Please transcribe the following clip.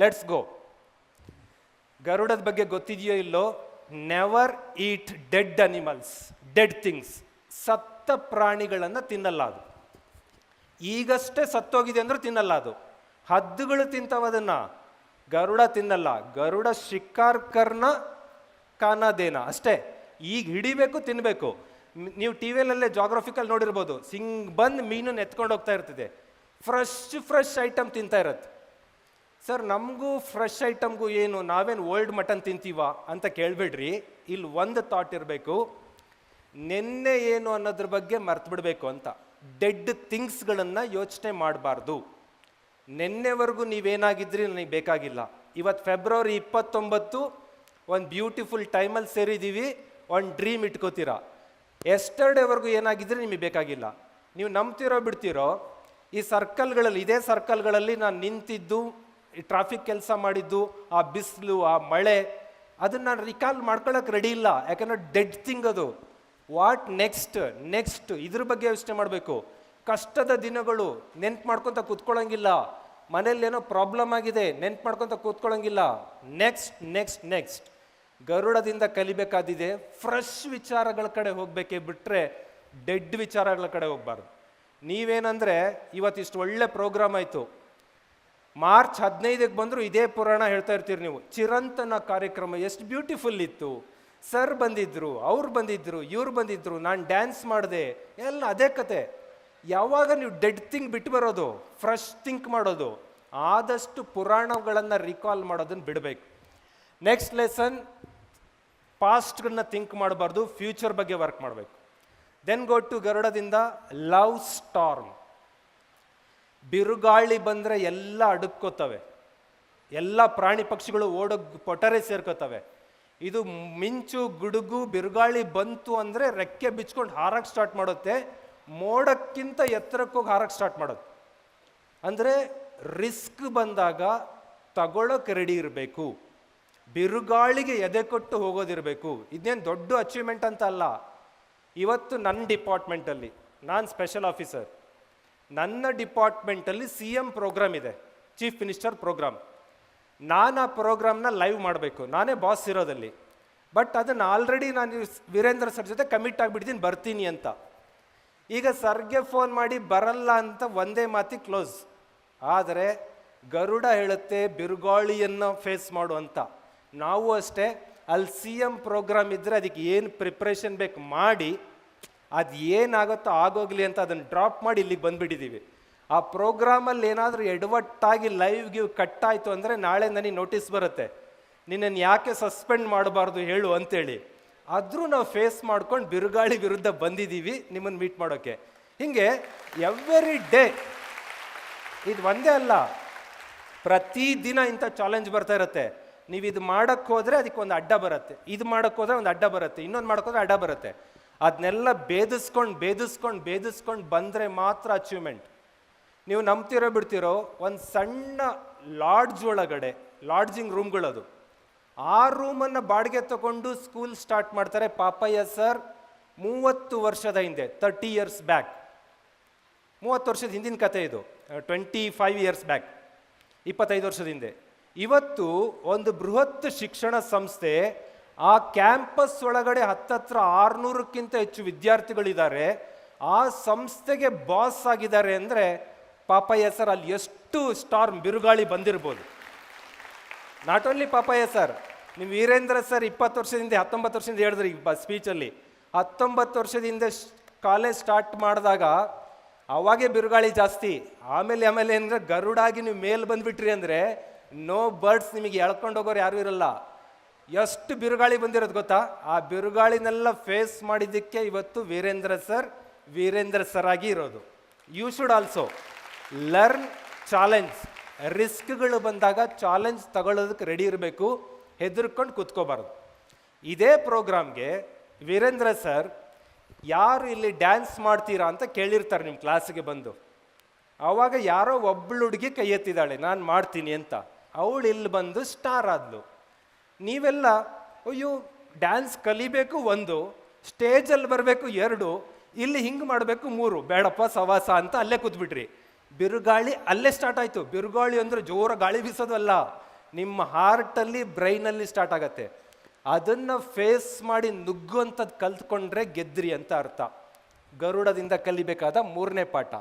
Let's go ಗರುಡದ ಬಗ್ಗೆ ಗೊತ್ತಿದೆಯೋ ಇಲ್ಲೋ? Never eat dead animals dead things ಸತ್ತ ಪ್ರಾಣಿಗಳನ್ನು ತಿನ್ನಲ್ಲ ಅದು. ಈಗಷ್ಟೇ ಸತ್ತೋಗಿದೆ ಅಂದ್ರೆ ತಿನ್ನಲ್ಲ ಅದು. ಹದ್ದುಗಳು ತಿಂತವದನ್ನ ಗರುಡ ತಿನ್ನಲ್ಲ. ಗರುಡ ಶಿಕಾರ್ಕರ್ನ ಕಾನದೇನ. ಅಷ್ಟೇ. ಈಗ ಹಿಡಿಬೇಕು ತಿನ್ನಬೇಕು ನೀವು ಟಿ ವಿಯಲ್ಲೇ ಜಾಗ್ರಫಿಕಲ್ ನೋಡಿರ್ಬೋದು. ಸಿಂಗ್ ಬಂದು ಮೀನನ್ನು ಎತ್ಕೊಂಡು ಹೋಗ್ತಾ ಇರ್ತದೆ. ಫ್ರೆಶ್ ಫ್ರೆಶ್ ಐಟಮ್ ತಿಂತಾ ಇರತ್ತೆ. ಸರ್ ನಮಗೂ ಫ್ರೆಶ್ ಐಟಮ್ಗೂ ಏನು, ನಾವೇನು ಓಲ್ಡ್ ಮಟನ್ ತಿಂತೀವ ಅಂತ ಕೇಳಬೇಡ್ರಿ. ಇಲ್ಲಿ ಒಂದು ಥಾಟ್ ಇರಬೇಕು. ನಿನ್ನೆ ಏನು ಅನ್ನೋದ್ರ ಬಗ್ಗೆ ಮರ್ತು ಬಿಡಬೇಕು ಅಂತ. ಡೆಡ್ ಥಿಂಗ್ಸ್ಗಳನ್ನು ಯೋಚನೆ ಮಾಡಬಾರ್ದು. ನಿನ್ನೆವರೆಗೂ ನೀವೇನಾಗಿದ್ರಿ, ನನಗೆ ಬೇಕಾಗಿಲ್ಲ. ಇವತ್ತು ಫೆಬ್ರವರಿ ಇಪ್ಪತ್ತೊಂಬತ್ತು, ಒಂದು ಬ್ಯೂಟಿಫುಲ್ ಟೈಮಲ್ಲಿ ಸೇರಿದ್ದೀವಿ ಒಂದು ಡ್ರೀಮ್ ಇಟ್ಕೋತೀರಾ. ಎಸ್ಟರ್ಡೇವರೆಗೂ ಏನಾಗಿದ್ರೆ, ನಿಮಗೆ ಬೇಕಾಗಿಲ್ಲ. ನೀವು ನಂಬ್ತಿರೋ, ಬಿಡ್ತಿರೋ, ಈ ಸರ್ಕಲ್ಗಳಲ್ಲಿ ಇದೇ ಸರ್ಕಲ್ಗಳಲ್ಲಿ ನಾನು ನಿಂತಿದ್ದು ಈ ಟ್ರಾಫಿಕ್ ಕೆಲಸ ಮಾಡಿದ್ದು, ಆ ಬಿಸಿಲು, ಆ ಮಳೆ, ಅದನ್ನು ನಾನು ರಿಕಾಲ್ ಮಾಡ್ಕೊಳ್ಳೋಕೆ ರೆಡಿ ಇಲ್ಲ. ಯಾಕಂದ್ರೆ ಡೆಡ್ ಥಿಂಗ್ ಅದು. ವಾಟ್ ನೆಕ್ಸ್ಟ್ ನೆಕ್ಸ್ಟ್ ಇದ್ರ ಬಗ್ಗೆ ಯೋಚನೆ ಮಾಡಬೇಕು. ಕಷ್ಟದ ದಿನಗಳು, ನೆನ್ಪು ಮಾಡ್ಕೊತ ಕೂತ್ಕೊಳ್ಳೋಂಗಿಲ್ಲ ಮನೇಲಿ ಏನೋ ಪ್ರಾಬ್ಲಮ್ ಆಗಿದೆ, ನೆನ್ಪು ಮಾಡ್ಕೊತ ಕೂತ್ಕೊಳ್ಳೋಂಗಿಲ್ಲ ನೆಕ್ಸ್ಟ್ ನೆಕ್ಸ್ಟ್ ನೆಕ್ಸ್ಟ್ ಗರುಡದಿಂದ ಕಲಿಬೇಕಾದಿದೆ. ಫ್ರೆಶ್ ವಿಚಾರಗಳ ಕಡೆ ಹೋಗಬೇಕೇ ಬಿಟ್ಟರೆ ಡೆಡ್ ವಿಚಾರಗಳ ಕಡೆ ಹೋಗ್ಬಾರ್ದು. ನೀವೇನಂದರೆ, ಇವತ್ತಿಷ್ಟು ಒಳ್ಳೆ ಪ್ರೋಗ್ರಾಮ್ ಆಯಿತು. ಮಾರ್ಚ್ ಹದಿನೈದಕ್ಕೆ ಬಂದರೂ ಇದೇ ಪುರಾಣ ಹೇಳ್ತಾ ಇರ್ತೀರಿ ನೀವು. ಚಿರಂತನ ಕಾರ್ಯಕ್ರಮ ಎಷ್ಟು ಬ್ಯೂಟಿಫುಲ್ ಇತ್ತು. ಸರ್ ಬಂದಿದ್ರು, ಅವ್ರು ಬಂದಿದ್ರು, ಇವ್ರು ಬಂದಿದ್ರು, ನಾನು ಡ್ಯಾನ್ಸ್ ಮಾಡಿದೆ, ಎಲ್ಲ ಅದೇ ಕತೆ. ಯಾವಾಗ ನೀವು ಡೆಡ್ ಥಿಂಗ್ ಬಿಟ್ಟು ಬರೋದು ಫ್ರೆಶ್ ಥಿಂಕ್ ಮಾಡೋದು, ಆದಷ್ಟು ಪುರಾಣಗಳನ್ನು ರಿಕಾಲ್ ಮಾಡೋದನ್ನು ಬಿಡಬೇಕು. ನೆಕ್ಸ್ಟ್ ಲೆಸನ್ ಪಾಸ್ಟ್ಗಳನ್ನ ಥಿಂಕ್ ಮಾಡಬಾರ್ದು ಫ್ಯೂಚರ್ ಬಗ್ಗೆ ವರ್ಕ್ ಮಾಡಬೇಕು. ದೆನ್ ಗೋ ಟು ಗರುಡದಿಂದ ಲವ್ ಸ್ಟಾರ್ಮ್ ಬಿರುಗಾಳಿ ಬಂದರೆ ಎಲ್ಲ ಅಡುಕ್ಕೋತವೆ ಎಲ್ಲ ಪ್ರಾಣಿ ಪಕ್ಷಿಗಳು ಓಡೋ ಪೊಟರೆ ಸೇರ್ಕೋತವೆ. ಇದು ಮಿಂಚು, ಗುಡುಗು, ಬಿರುಗಾಳಿ ಬಂತು ಅಂದರೆ ರೆಕ್ಕೆ ಬಿಚ್ಕೊಂಡು ಹಾರಕ್ಕೆ ಸ್ಟಾರ್ಟ್ ಮಾಡುತ್ತೆ. ಮೋಡಕ್ಕಿಂತ ಎತ್ತರಕ್ಕೆ ಹೋಗಿ ಹಾರಕ್ಕೆ ಸ್ಟಾರ್ಟ್ ಮಾಡೋದು ಅಂದರೆ ರಿಸ್ಕ್ ಬಂದಾಗ ತಗೊಳ್ಳೋಕೆ ರೆಡಿ ಇರಬೇಕು. ಬಿರುಗಾಳಿಗೆ ಎದೆ ಕೊಟ್ಟು ಹೋಗೋದಿರಬೇಕು. ಇದೇನು ದೊಡ್ಡ ಅಚೀವ್ಮೆಂಟ್ ಅಂತ ಅಲ್ಲ. ಇವತ್ತು ನನ್ನ ಡಿಪಾರ್ಟ್ಮೆಂಟಲ್ಲಿ ನಾನು ಸ್ಪೆಷಲ್ ಆಫೀಸರ್ ನನ್ನ ಡಿಪಾರ್ಟ್ಮೆಂಟಲ್ಲಿ ಸಿ ಎಂ ಪ್ರೋಗ್ರಾಮ್ ಇದೆ, ಚೀಫ್ ಮಿನಿಸ್ಟರ್ ಪ್ರೋಗ್ರಾಮ್. ನಾನು ಆ ಪ್ರೋಗ್ರಾಮ್ನ ಲೈವ್ ಮಾಡಬೇಕು, ನಾನೇ ಬಾಸ್ ಇರೋದಲ್ಲಿ. ಬಟ್ ಅದನ್ನು ಆಲ್ರೆಡಿ ನಾನು ವೀರೇಂದ್ರ ಸರ್ ಜೊತೆ ಕಮಿಟ್ ಆಗಿಬಿಟ್ಟಿದ್ದೀನಿ ಬರ್ತೀನಿ ಅಂತ. ಈಗ ಸರ್ಗೆ ಫೋನ್ ಮಾಡಿ ಬರಲ್ಲ ಅಂತ ಒಂದೇ ಮಾತಿ ಕ್ಲೋಸ್ ಆದರೆ ಗರುಡ ಹೇಳುತ್ತೆ, ಬಿರುಗಾಳಿಯನ್ನು ಫೇಸ್ ಮಾಡು ಅಂತ. ನಾವು ಅಷ್ಟೇ, ಅಲ್ಲಿ ಸಿ ಎಂ ಪ್ರೋಗ್ರಾಮ್ ಇದ್ದರೆ ಅದಕ್ಕೆ ಏನು ಪ್ರಿಪ್ರೇಷನ್ ಬೇಕು ಮಾಡಿ ಅದು ಏನಾಗುತ್ತೋ ಆಗೋಗ್ಲಿ ಅಂತ ಅದನ್ನು ಡ್ರಾಪ್ ಮಾಡಿ ಇಲ್ಲಿಗೆ ಬಂದುಬಿಟ್ಟಿದ್ದೀವಿ ಆ ಪ್ರೋಗ್ರಾಮಲ್ಲಿ ಏನಾದರೂ ಎಡವಟ್ಟಾಗಿ ಲೈವ್ ಗಿವ್ ಕಟ್ ಆಯಿತು ಅಂದರೆ ನಾಳೆ ನನಗೆ ನೋಟಿಸ್ ಬರುತ್ತೆ. ನಿನ್ನನ್ನು ಯಾಕೆ ಸಸ್ಪೆಂಡ್ ಮಾಡಬಾರ್ದು ಹೇಳು ಅಂತೇಳಿ. ಆದರೂ ನಾವು ಫೇಸ್ ಮಾಡ್ಕೊಂಡು ಬಿರುಗಾಳಿ ವಿರುದ್ಧ ಬಂದಿದ್ದೀವಿ ನಿಮ್ಮನ್ನು ಮೀಟ್ ಮಾಡೋಕ್ಕೆ ಹೀಗೆ ಎವ್ರಿ ಡೇ ಇದು ಒಂದೇ ಅಲ್ಲ ಪ್ರತಿದಿನ ಇಂಥ ಚಾಲೆಂಜ್ ಬರ್ತಾ ಇರುತ್ತೆ. ನೀವು ಇದು ಮಾಡಕ್ಕೆ ಹೋದರೆ ಅದಕ್ಕೆ ಒಂದು ಅಡ್ಡ ಬರುತ್ತೆ. ಇದು ಮಾಡೋಕ್ಕೋದ್ರೆ ಒಂದು ಅಡ್ಡ ಬರುತ್ತೆ. ಇನ್ನೊಂದು ಮಾಡೋಕ್ಕೋದ್ರೆ ಅಡ್ಡ ಬರುತ್ತೆ. ಅದನ್ನೆಲ್ಲ ಭೇದಿಸ್ಕೊಂಡು ಭೇದಿಸ್ಕೊಂಡು ಭೇದಿಸ್ಕೊಂಡು ಬಂದರೆ ಮಾತ್ರ ಅಚೀವ್ಮೆಂಟ್ ನೀವು ನಂಬ್ತಿರೋ ಬಿಡ್ತಿರೋ ಒಂದು ಸಣ್ಣ ಲಾಡ್ಜ್ ಒಳಗಡೆ ಲಾಡ್ಜಿಂಗ್ ರೂಮ್ಗಳದು ಆ ರೂಮನ್ನು ಬಾಡಿಗೆ ತಗೊಂಡು ಸ್ಕೂಲ್ ಸ್ಟಾರ್ಟ್ ಮಾಡ್ತಾರೆ ಪಾಪಯ್ಯ ಸರ್ ಮೂವತ್ತು ವರ್ಷದ ಹಿಂದೆ ತರ್ಟಿ ಇಯರ್ಸ್ ಬ್ಯಾಕ್ ಮೂವತ್ತು ವರ್ಷದ ಹಿಂದಿನ ಕತೆ ಇದು ಟ್ವೆಂಟಿ ಫೈವ್ ಇಯರ್ಸ್ ಬ್ಯಾಕ್ ಇಪ್ಪತ್ತೈದು ವರ್ಷದ ಹಿಂದೆ. ಇವತ್ತು ಒಂದು ಬೃಹತ್ ಶಿಕ್ಷಣ ಸಂಸ್ಥೆ ಆ ಕ್ಯಾಂಪಸ್ ಒಳಗಡೆ ಹತ್ತತ್ರ ಆರುನೂರಕ್ಕಿಂತ ಹೆಚ್ಚು ವಿದ್ಯಾರ್ಥಿಗಳಿದ್ದಾರೆ. ಆ ಸಂಸ್ಥೆಗೆ ಬಾಸ್ ಆಗಿದ್ದಾರೆ ಅಂದರೆ ಪಾಪಯ್ಯ ಸರ್ ಅಲ್ಲಿ ಎಷ್ಟು ಸ್ಟಾರ್ ಬಿರುಗಾಳಿ ಬಂದಿರ್ಬೋದು. ನಾಟ್ ಓನ್ಲಿ ಪಾಪಯ್ಯ ಸರ್ ನೀವು ವೀರೇಂದ್ರ ಸರ್ ಇಪ್ಪತ್ತು ವರ್ಷದಿಂದ, ಹತ್ತೊಂಬತ್ತು ವರ್ಷದಿಂದ ಹೇಳಿದ್ರಿ ಈಗ ಸ್ಪೀಚಲ್ಲಿ ಹತ್ತೊಂಬತ್ತು ವರ್ಷದಿಂದ ಕಾಲೇಜ್ ಸ್ಟಾರ್ಟ್ ಮಾಡಿದಾಗ ಅವಾಗೇ ಬಿರುಗಾಳಿ ಜಾಸ್ತಿ. ಆಮೇಲೆ ಆಮೇಲೆ ಅಂದರೆ ಗರುಡಾಗಿ ನೀವು ಮೇಲೆ ಬಂದುಬಿಟ್ರಿ ಅಂದರೆ ನೋ ಬರ್ಡ್ಸ್ ನಿಮಗೆ ಎಳ್ಕೊಂಡು ಹೋಗೋರು ಯಾರೂ ಇರಲ್ಲ. ಎಷ್ಟು ಬಿರುಗಾಳಿ ಬಂದಿರೋದು ಗೊತ್ತಾ? ಆ ಬಿರುಗಾಳಿನೆಲ್ಲ ಫೇಸ್ ಮಾಡಿದ್ದಕ್ಕೆ ಇವತ್ತು ವೀರೇಂದ್ರ ಸರ್ ವೀರೇಂದ್ರ ಸರ್ ಆಗಿ ಇರೋದು. You should also learn challenge ರಿಸ್ಕ್ಗಳು ಬಂದಾಗ ಚಾಲೆಂಜ್ ತಗೊಳ್ಳೋದಕ್ಕೆ ರೆಡಿ ಇರಬೇಕು, ಹೆದರ್ಕೊಂಡು ಕೂತ್ಕೋಬಾರ್ದು. ಇದೇ ಪ್ರೋಗ್ರಾಮ್ಗೆ ವೀರೇಂದ್ರ ಸರ್ ಯಾರು ಇಲ್ಲಿ ಡ್ಯಾನ್ಸ್ ಮಾಡ್ತೀರಾ ಅಂತ ಕೇಳಿರ್ತಾರೆ ನಿಮ್ಮ ಕ್ಲಾಸಿಗೆ ಬಂದು. ಆವಾಗ ಯಾರೋ ಒಬ್ಬಳು ಹುಡುಗಿ ಕೈ ಎತ್ತಿದ್ದಾಳೆ, ನಾನು ಮಾಡ್ತೀನಿ ಅಂತ. ಅವಳು ಇಲ್ಲಿ ಬಂದು ಸ್ಟಾರ್ ಆದ್ಲು. ನೀವೆಲ್ಲ, ಅಯ್ಯೋ ಡ್ಯಾನ್ಸ್ ಕಲಿಬೇಕು ಒಂದು ಸ್ಟೇಜಲ್ಲಿ ಬರಬೇಕು ಎರಡು, ಇಲ್ಲಿ ಹಿಂಗೆ ಮಾಡಬೇಕು ಮೂರು, ಬೇಡಪ್ಪ ಸವಾಸ ಅಂತ ಅಲ್ಲೇ ಕೂತ್ಬಿಟ್ರಿ. ಬಿರುಗಾಳಿ ಅಲ್ಲೇ ಸ್ಟಾರ್ಟ್ ಆಯಿತು. ಬಿರುಗಾಳಿ ಅಂದರೆ ಜೋರ ಗಾಳಿ ಬೀಸೋದಲ್ಲ. ನಿಮ್ಮ ಹಾರ್ಟಲ್ಲಿ ಬ್ರೈನಲ್ಲಿ ಸ್ಟಾರ್ಟ್ ಆಗತ್ತೆ. ಅದನ್ನು ಫೇಸ್ ಮಾಡಿ ನುಗ್ಗುವಂಥದ್ದು ಕಲ್ತ್ಕೊಂಡ್ರೆ ಗೆದ್ರಿ ಅಂತ ಅರ್ಥ. ಗರುಡದಿಂದ ಕಲಿಬೇಕಾದ ಮೂರನೇ ಪಾಠ.